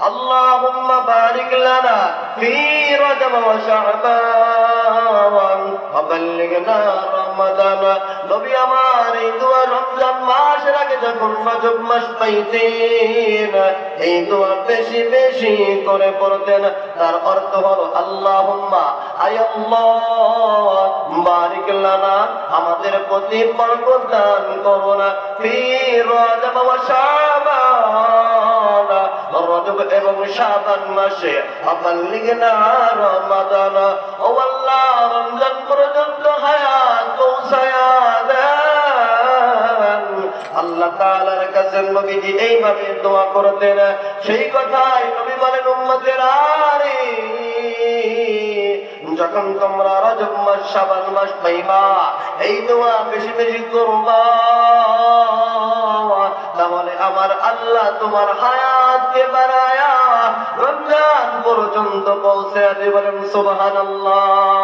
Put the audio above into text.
اللهم بارك لنا في رجب وشعبان وبلغنا رمضان নবী আমার এই দোয়া রমজান মাসের আগে যখন রজব মাস পাইতেন এই দোয়া বেশি বেশি করে পড়তেন তার অর্থ হলো আল্লাহুম্মা আয় আল্লাহ বারিক লানা আমাদের প্রতি বরকত দান করো না ফি রজব ওয়া শাবান রজব এবং মাসে আবাল্লিগনা রমাদান। ও আল্লাহ, রমজান পর্যন্ত হায়াত পৌঁছায়া দেন। আল্লাহ তাআলার কাছে নবীজি দোয়া করতেন, সেই কথাই নবী বলেন, উম্মতের আরে, যখন তোমরা রজব মাস, শাবান মাস পাইবা, এই দোয়া বেশি বেশি করবা। তাহলে আমার আল্লাহ তোমার হায়াতকে বানায়া রমজান পর্যন্ত পৌঁছে বলেন সুবহানাল্লাহ।